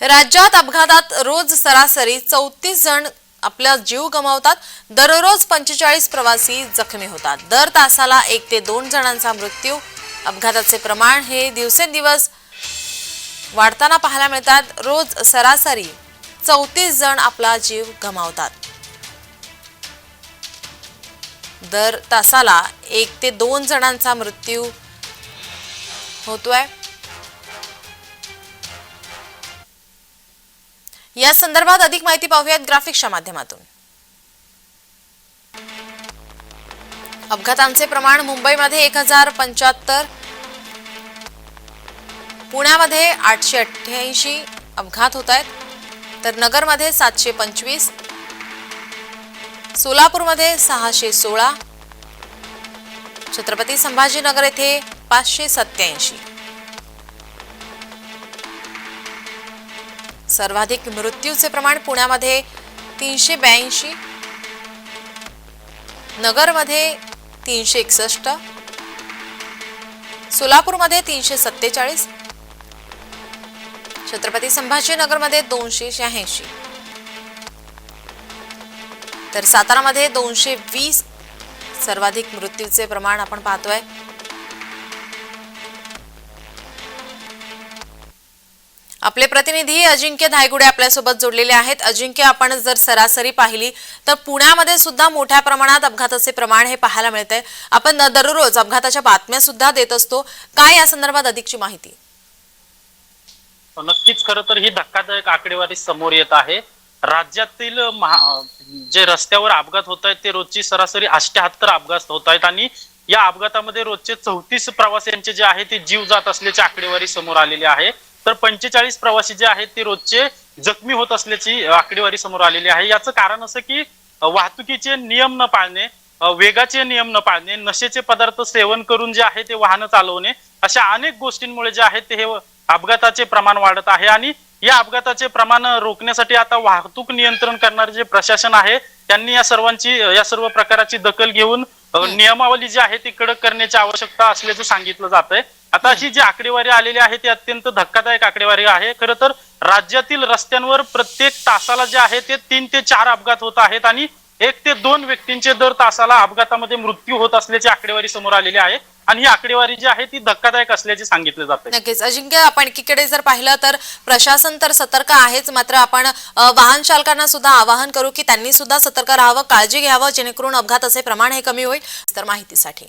राज्यात अपघातात रोज सरासरी चौतीस जण आपला जीव गमावतात. दररोज पंचेचाळीस प्रवासी जखमी होतात. दर तासाला एक ते दोन जणांचा मृत्यू. अपघाताचे प्रमाण हे दिवसेंदिवस वाढताना पाहायला मिळतात. रोज सरासरी चौतीस जण आपला जीव गमावतात. दर तासाला एक ते दोन जणांचा मृत्यू होतोय. या संदर्भात अधिक माहिती पाहूयात ग्राफिक्सच्या माध्यमातून. अपघातांचे प्रमाण मुंबईमध्ये एक हजार पंच्याहत्तर पुण्यामध्ये आठशे अठ्ठ्याऐंशी अपघात होत आहेत तर नगरमध्ये सातशे पंचवीस सोलापूरमध्ये सहाशे सोळा छत्रपती संभाजीनगर येथे पाचशे सत्याऐंशी सर्वाधिक मृत्यूचे प्रमाण पुण्यामध्ये तीनशे ब्याऐंशी नगरमध्ये तीनशे एकसष्ट सोलापूरमध्ये तीनशे सत्तेचाळीस छत्रपती संभाजीनगरमध्ये दोनशे शहाऐंशी तर सातारामध्ये दोनशे वीस सर्वाधिक मृत्यूचे प्रमाण आपण पाहतोय. आपले प्रतिनिधी अजिंक्य धायगुडे आपल्यासोबत जोडलेले आहेत. अजिंक्य आपण जर सरासरी पाहिली तर पुण्यामध्ये सुद्धा मोठ्या प्रमाणात अपघाताचे प्रमाण हे पाहायला मिळतंय. आपण दररोज अपघाताच्या बातम्या सुद्धा देत असतो. काय या संदर्भात अधिकची माहिती? हो, नक्कीच. खरं तर ही धक्कादायक आकडेवारी समोर येत आहे. राज्यातील महा- जे रस्त्यावर अपघात होत आहेत ते रोजची सरासरी अष्ट्याहत्तर अपघात होत आहेत आणि या अपघातामध्ये रोजचे चौतीस प्रवाशांचे जे आहे ते जीव जात असल्याची आकडेवारी समोर आलेली आहे. तर पंचेचाळीस प्रवासी जे आहेत ते रोजचे जखमी होत असल्याची आकडेवारी समोर आलेली आहे. याचं कारण असं की वाहतुकीचे नियम न पाळणे वेगाचे नियम न पाळणे नशेचे पदार्थ सेवन करून जे आहे ते वाहनं चालवणे अशा अनेक गोष्टींमुळे जे आहे ते हे अपघाताचे प्रमाण वाढत आहे आणि या अपघाताचे प्रमाण रोखण्यासाठी आता वाहतूक नियंत्रण करणारे जे प्रशासन आहे त्यांनी या सर्वांची या सर्व प्रकाराची दखल घेऊन नियमावली जी आहे ती कडक करण्याची आवश्यकता असल्याचं सांगितलं जात आहे आता ही. जी आकडेवारी आलेली आहे ती अत्यंत धक्कादायक आकडेवारी आहे. खरं तर राज्यातील रस्त्यांवर प्रत्येक तासाला जे आहे ते तीन ते चार अपघात होत आहेत आणि एक ते दोन व्यक्तींचे दर तासाला अपघातामध्ये मृत्यू होत असल्याची आकडेवारी समोर आलेली आहे. आणि ही आकडेवारी जी आहे ती धक्कादायक असल्याचे सांगितले जाते नक्कीच. अजिंक्य आपण एकीकडे जर पाहिलं तर प्रशासन तर सतर्क आहेच मात्र आपण वाहन चालकांना सुद्धा आवाहन करू की त्यांनी सुद्धा सतर्क राहावं काळजी घ्यावं जेणेकरून अपघात असे प्रमाण हे कमी होईल तर माहितीसाठी.